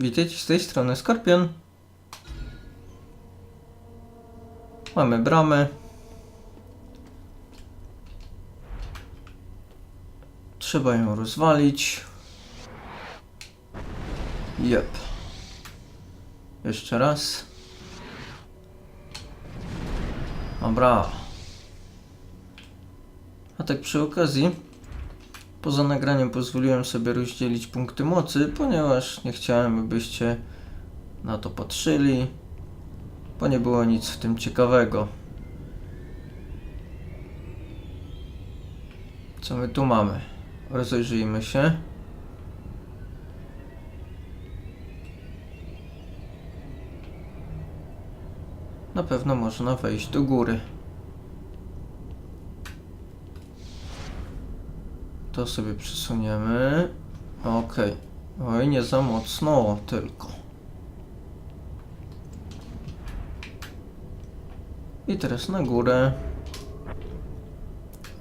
Witajcie z tej strony Skorpion. Mamy bramę. Trzeba ją rozwalić. Jep. Jeszcze raz. Dobra. A tak przy okazji, poza nagraniem pozwoliłem sobie rozdzielić punkty mocy, ponieważ nie chciałem, byście na to patrzyli, bo nie było nic w tym ciekawego. Co my tu mamy? Rozejrzyjmy się. Na pewno można wejść do góry. To sobie przesuniemy. Okej. Oj, nie za mocno, tylko. I teraz na górę.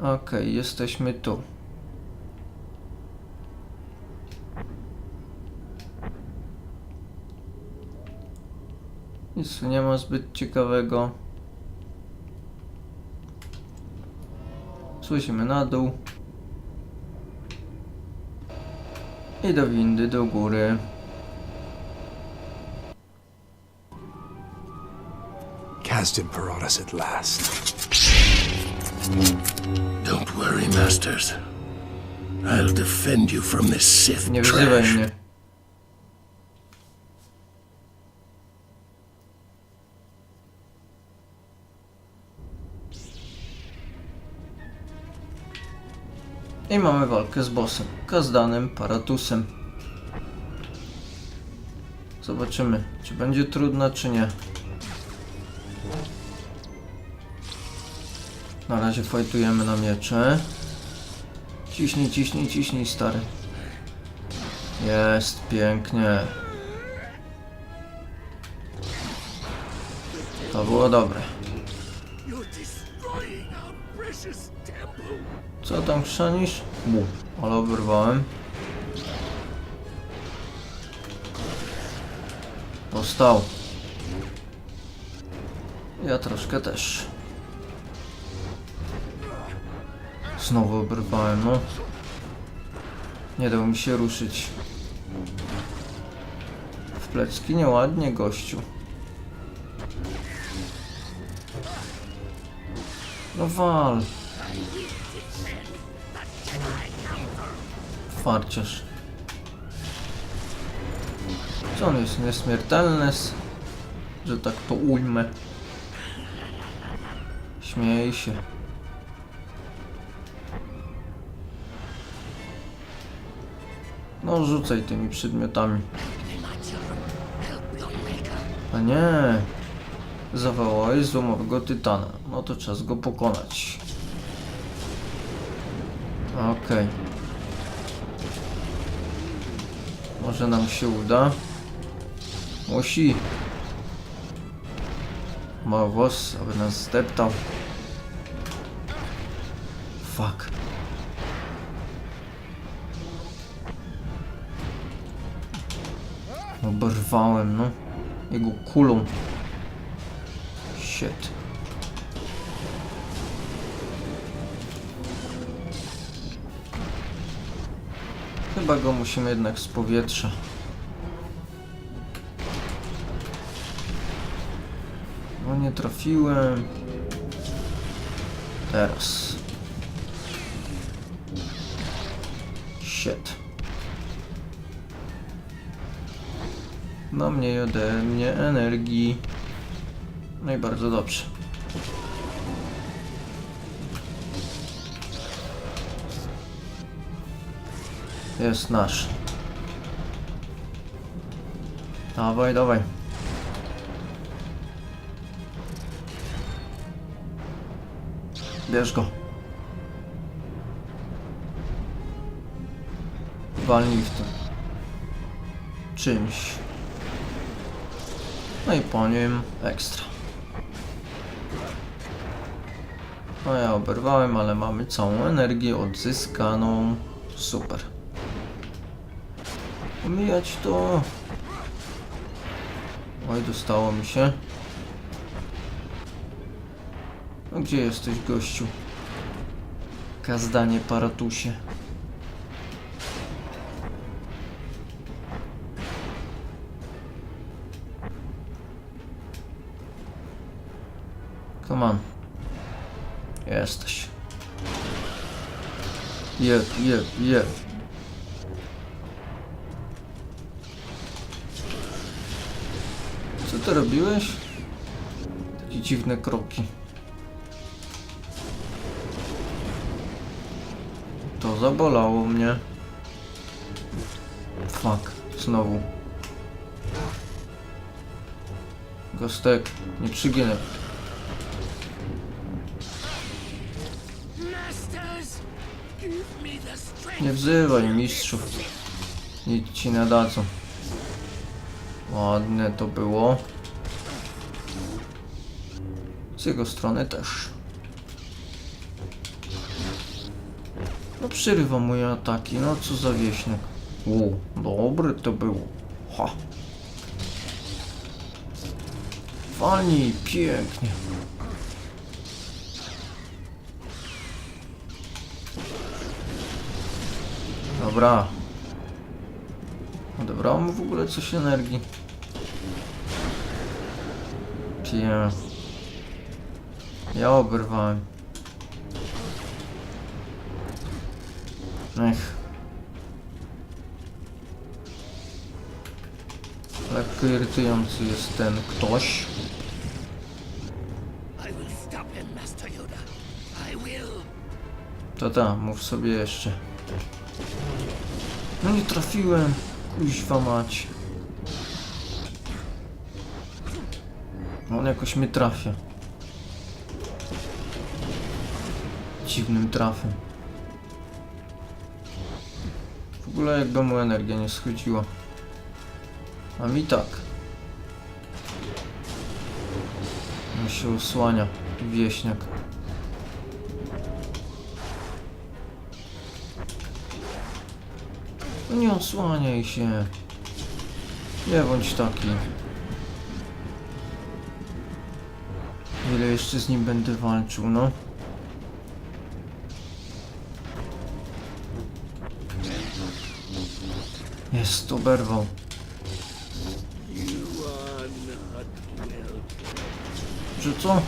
Okej, jesteśmy tu. Nic nie ma zbyt ciekawego. Słyszymy na dół. I do windy do góry. Casd Imperatus at last. Don't worry, Masters. I'll defend you from this Sith Nie wyzywaj trash. mnie. Walkę z bossem, Kazdanem Paratusem. Zobaczymy, czy będzie trudna, czy nie. Na razie fajtujemy na miecze. Ciśnij, ciśnij, ciśnij, stary. Jest pięknie. To było dobre. Co tam chrzanisz? Bu, ale oberwałem. Dostał. Ja troszkę też. Znowu oberwałem, no. Nie dał mi się ruszyć. W plecki nieładnie, gościu. No wal. Farciarz. Co on jest nieśmiertelny, że tak to ujmę. Śmiej się. No rzucaj tymi przedmiotami. A nie. Zawołałeś złomowego tytana. No to czas go pokonać. Okej. Może nam się uda. Musi. Ma włos, aby nas zdeptał. Fuck. Oberwałem, no. Jego kulą. Shit. Chyba go musimy jednak z powietrza. No nie trafiłem. Teraz. Shit. Ma mniej ode mnie energii. No i bardzo dobrze. Jest nasz. Dawaj, dawaj. Bierz go. Walnij w to. Czymś. No i po nim ekstra. No ja oberwałem, ale mamy całą energię odzyskaną. Super. Omijać to. Oj, dostało mi się. No gdzie jesteś, gościu? Kazdanie paratusie. Come on. Jesteś. Jeb, jeb, jeb. Co ty robiłeś? Takie dziwne kroki. To zabolało mnie. Fuck, znowu. Gostek, nie przyginę. Nie wzywaj mistrzów. Nic ci nie dadzą. Ładne to było. Z jego strony też. No przerywa moje ataki, no co za wieśniak. U, dobre to było. Ha. Walnij, pięknie. Dobra. Odebrało mu w ogóle coś energii. Pie. Ja oberwałem. Ech. Lekko irytujący jest ten ktoś. To ta, mów sobie jeszcze. No nie trafiłem. Kuźwa mać. On jakoś mnie trafia. Dziwnym trafem. W ogóle jakby mu energia nie schodziła. A mi tak. On się osłania. Wieśniak. No nie osłaniaj się. Nie bądź taki. Ile jeszcze z nim będę walczył, no? Not well. Że co?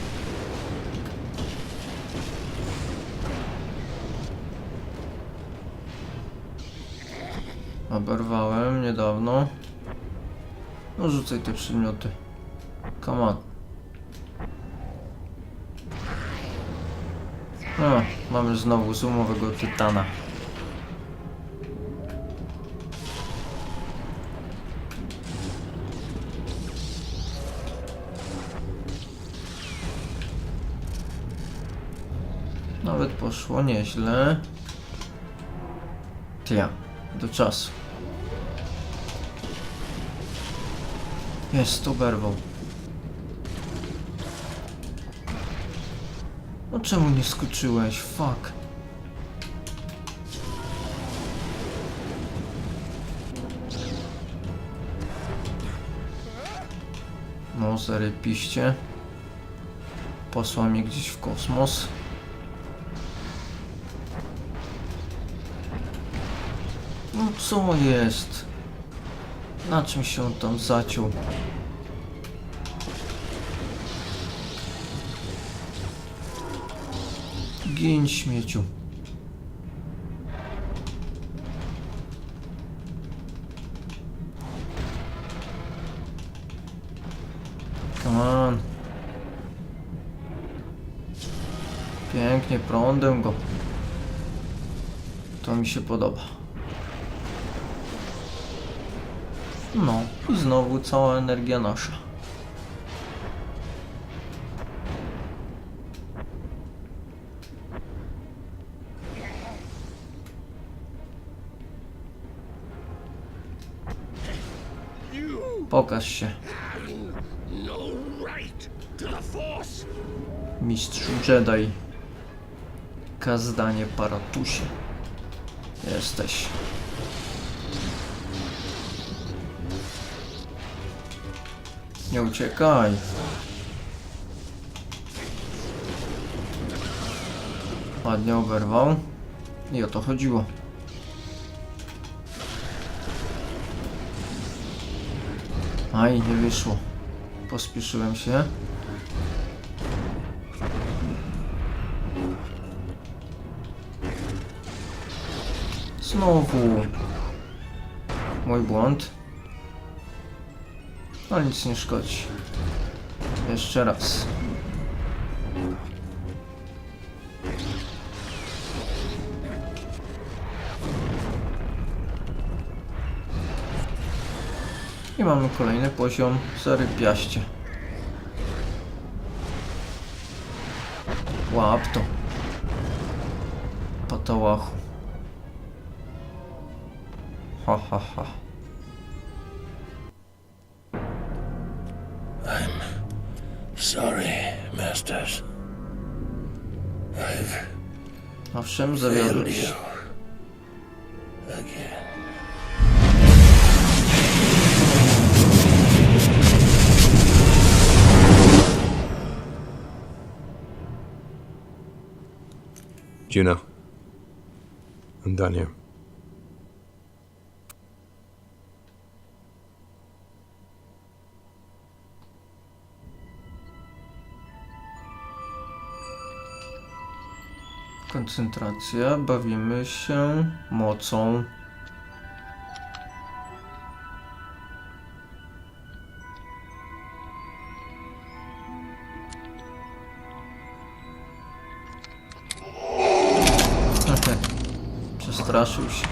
Oberwałem niedawno. No rzucaj te przedmioty. Come on. No, mamy znowu zumowego tytana. Poszło nieźle. Tja, do czasu. Jest, oberwał. No czemu nie skoczyłeś? Fuck. No, zarypiście. Posłał mnie gdzieś w kosmos. Co jest? Na czym się on tam zaciął? Gin śmieciu. Come on. Pięknie, prądem go. To mi się podoba. No, znowu cała energia nasza. Pokaż się, mistrzu Jedi. Kazdanie paratusie. Jesteś. Nie uciekaj. Ładnie oberwał. I o to chodziło. Aj, nie wyszło. Pospieszyłem się. Znowu. Mój błąd. No nic nie szkodzi. Jeszcze raz. I mamy kolejny poziom zarypiaście. Łap to. Patałachu. Ha ha ha. Sorry, Masters. I've Owszem, failed zawiodłeś. you. Again. Juno. I'm done here. Koncentracja, bawimy się mocą. Przestraszył się.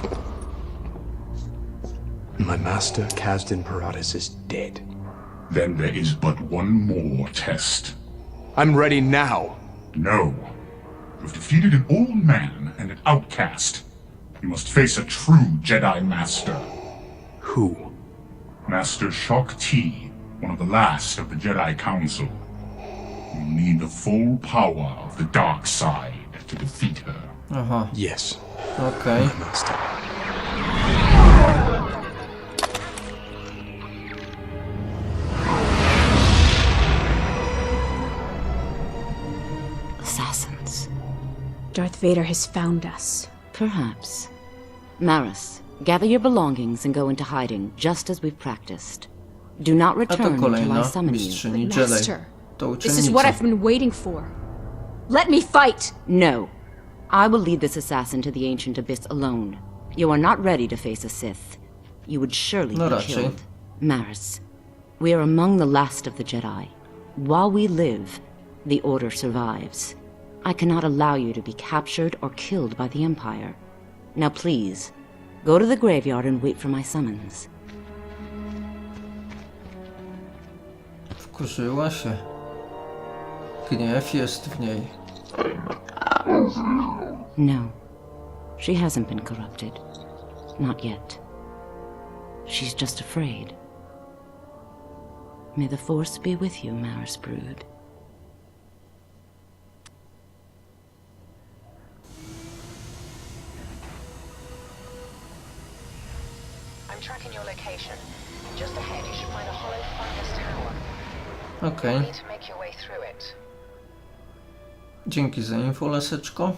My master, Kasdan Paratus, is dead. Then there is but one more test. I'm ready now. No. You've defeated an old man and an outcast. You must face a true Jedi Master. Who? Master Shock T, one of the last of the Jedi Council. You'll need the full power of the dark side to defeat her. Aha, Yes, Okay. my master. Darth Vader has found us. Perhaps. Maris, gather your belongings and go into hiding, just as we've practiced. Do not return until I summon you. mistrzyni But Master, This is what. I've been waiting for. Let me fight! No. I will lead this assassin to the ancient abyss alone. You are not ready to face a Sith. You would surely No be raczej. killed. Maris, we are among the last of the Jedi. While we live, the Order survives. I cannot allow you to be captured or killed by the Empire. Now please, go to the graveyard and wait for my summons. Wkurzyła się. Gniew jest w niej. No, she hasn't been corrupted. Not yet. She's just afraid. May the Force be with you, Maris Brood. Tracking your location. Just ahead, you should find a hollow fungus tower. Okej. You need to make your way through it. Dzięki za info, laseczko.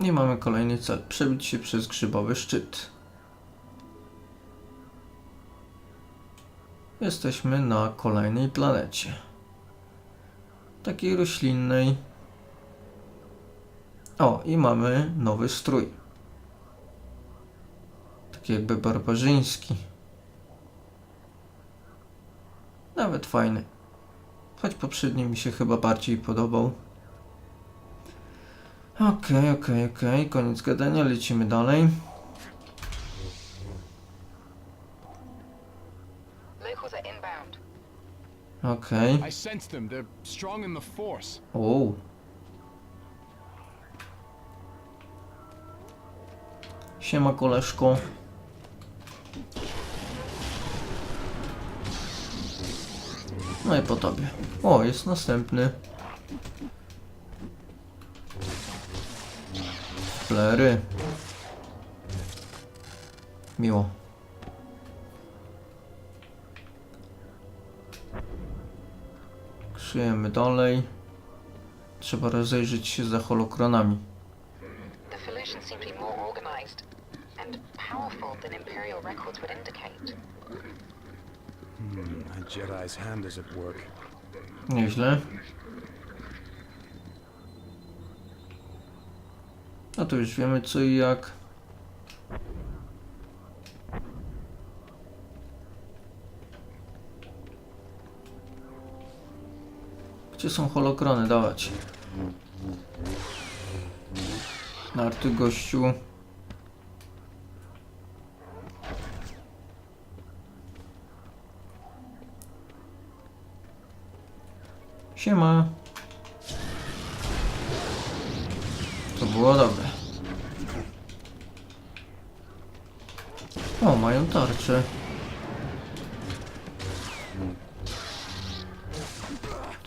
I mamy kolejny cel. Przebić się przez grzybowy szczyt. Jesteśmy na kolejnej planecie. Takiej roślinnej. O, i mamy nowy strój. Taki jakby barbarzyński. Nawet fajny. Choć poprzedni mi się chyba bardziej podobał. Okej, okej, okej. Koniec gadania, lecimy dalej. Okej. Force. O. Siema koleżko. No i po tobie. O, jest następny. Flery. Miło. Krzyjemy dalej. Trzeba rozejrzeć się za holokronami. Powerful than Imperial records would indicate. A Jedi's hand is at work. Nieźle. No to już wiemy co i jak. Gdzie są holokrony? Dawać. Narty gościu.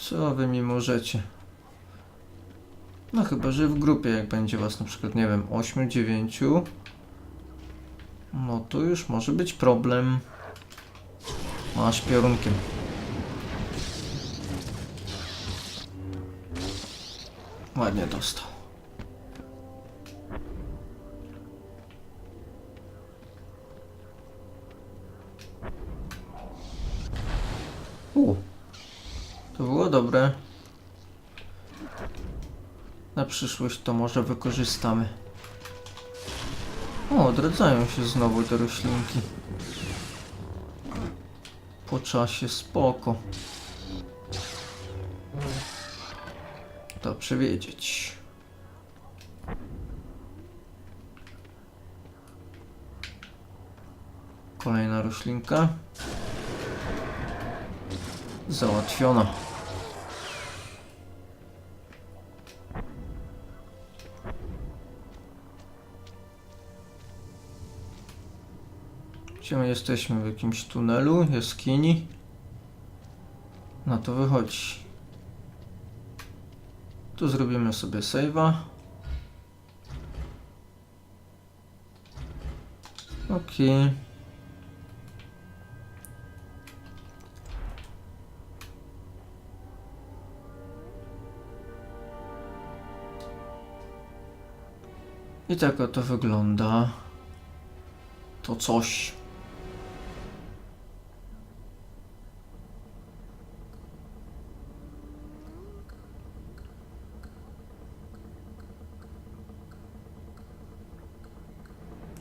Co wy mi możecie? No chyba, że w grupie, jak będzie was na przykład, nie wiem, 8, 9, no to już może być problem. Masz piorunkiem. Ładnie dostał. Przyszłość to może wykorzystamy. O, odradzają się znowu te roślinki. Po czasie spoko. Dobrze wiedzieć. Kolejna roślinka. Załatwiona. Gdzie my jesteśmy? W jakimś tunelu? Jaskini? Na to wychodzi. Tu zrobimy sobie save'a. Okej. I tak oto wygląda to coś.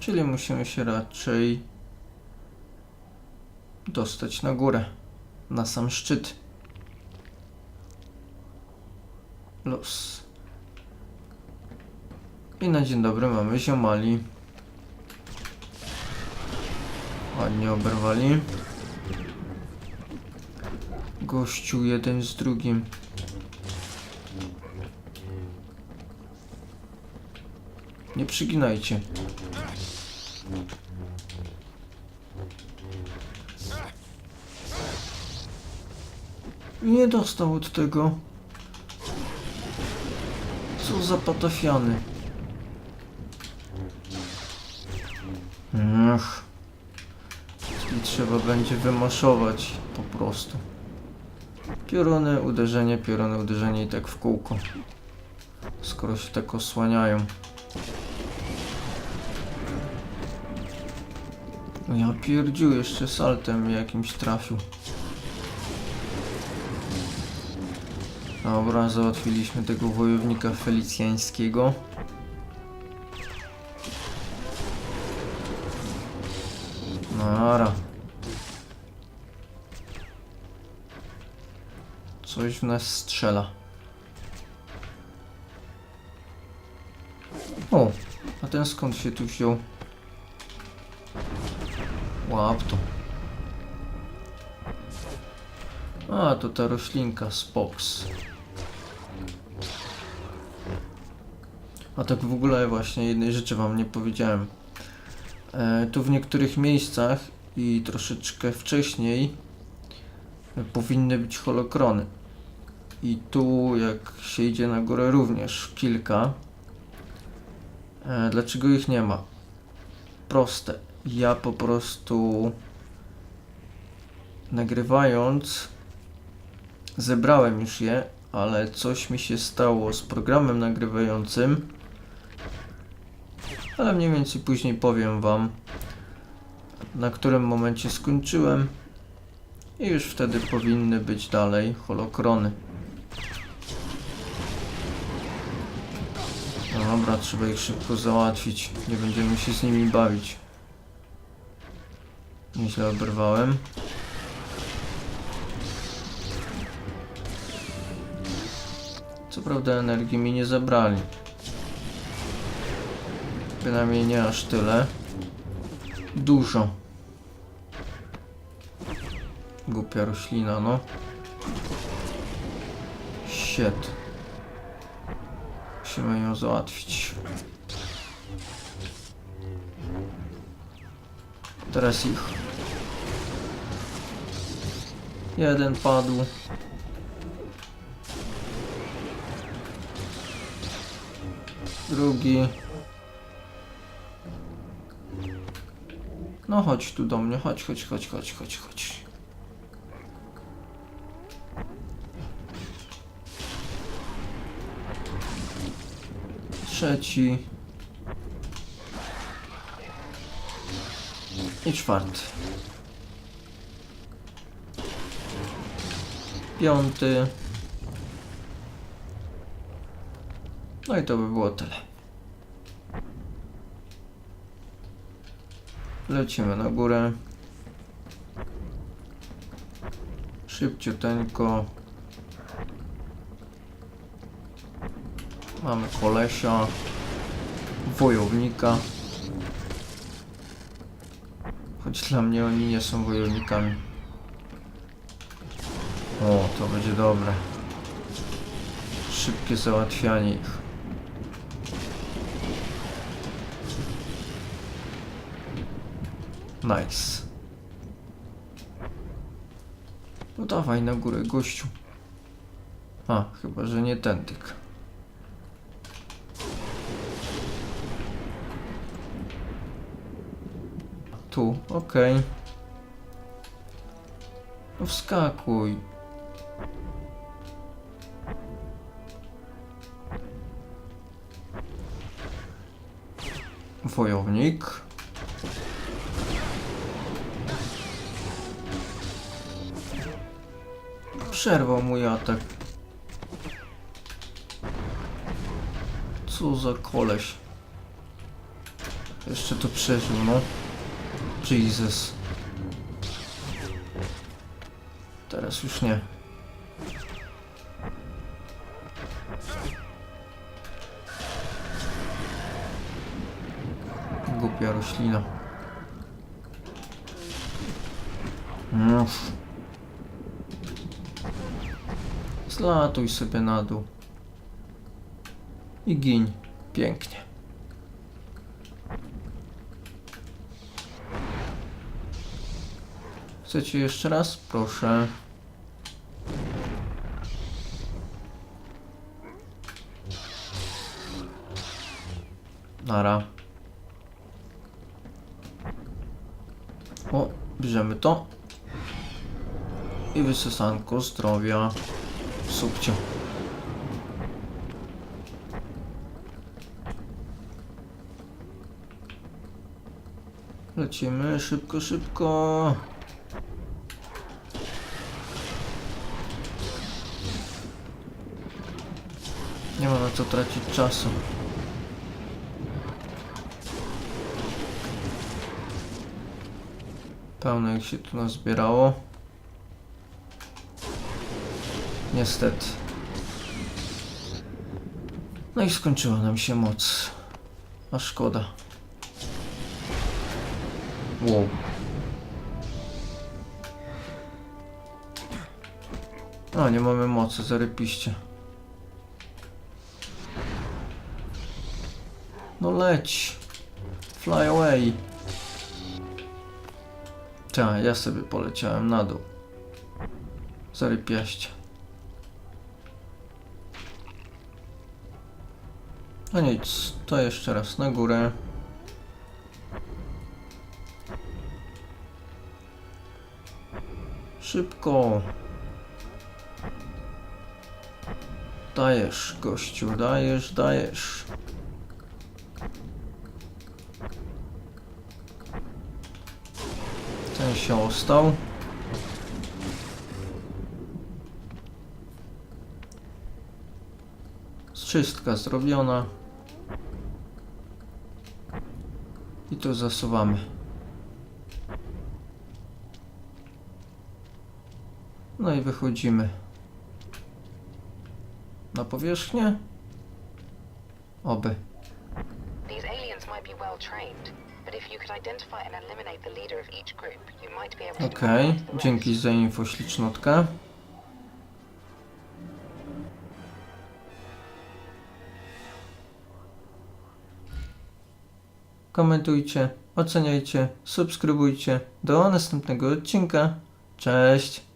Czyli musimy się raczej dostać na górę, na sam szczyt. Los. I na dzień dobry mamy ziomali. Ładnie oberwali. Gościu jeden z drugim. Nie przyginajcie. Nie dostał od tego. Co za patafiany. Ach. I trzeba będzie wymaszować po prostu. Pioruny, uderzenie, pioruny, uderzenie i tak w kółko. Skoro się tak osłaniają. Ja pierdziu, jeszcze saltem jakimś trafił. Dobra, załatwiliśmy tego wojownika felicjańskiego. Nara. Coś w nas strzela. O, a ten skąd się tu wziął? Łap to. A, to ta roślinka, Spox. A tak w ogóle właśnie jednej rzeczy wam nie powiedziałem. E, tu w niektórych miejscach i troszeczkę wcześniej powinny być holokrony. I tu jak się idzie na górę również kilka. E, dlaczego ich nie ma? Proste. Ja po prostu nagrywając zebrałem już je, ale coś mi się stało z programem nagrywającym. Ale mniej więcej później powiem wam na którym momencie skończyłem i już wtedy powinny być dalej holokrony. No dobra, trzeba ich szybko załatwić. Nie będziemy się z nimi bawić. Nieźle oberwałem. Co prawda energii mi nie zabrali. Bynajmniej nie aż tyle. Dużo. Głupia roślina, no. Shit. Musimy ją załatwić. Teraz ich. Jeden padł. Drugi. No chodź tu do mnie, chodź, chodź, chodź, chodź, chodź, chodź. Trzeci. I czwarty. Piąty. No i to by było tyle. Lecimy na górę. Szybciuteńko. Mamy kolesia. Wojownika. Choć dla mnie oni nie są wojownikami. O, to będzie dobre. Szybkie załatwianie ich. Nice. No dawaj na górę, gościu. A, chyba, że nie ten tyk. Tu, okej. No wskakuj. Wojownik. Przerwał mój atak. Co za koleś. Jeszcze to przeżył, no. Jesus. Teraz już nie. Roślina. Uff. Zlatuj sobie na dół. I giń. Pięknie. Chcecie jeszcze raz? Proszę. Nara. O, bierzemy to. I wysysanko zdrowia. Subcio. Lecimy szybko, szybko. Nie ma na co tracić czasu. Pełno jak się tu nazbierało. Niestety. No i skończyła nam się moc. A szkoda. Wow. A, nie mamy mocy, zarypiście. No leć. Fly away. Ta, ja sobie poleciałem na dół. Zarypiaście. No nic, to jeszcze raz na górę. Szybko. Dajesz, gościu, dajesz, dajesz. Się ostał. Czystka zrobiona. I tu zasuwamy. No i wychodzimy. Na powierzchnię? Oby. Okej, rest. dzięki za info ślicznotka. Komentujcie, oceniajcie, subskrybujcie. Do następnego odcinka. Cześć!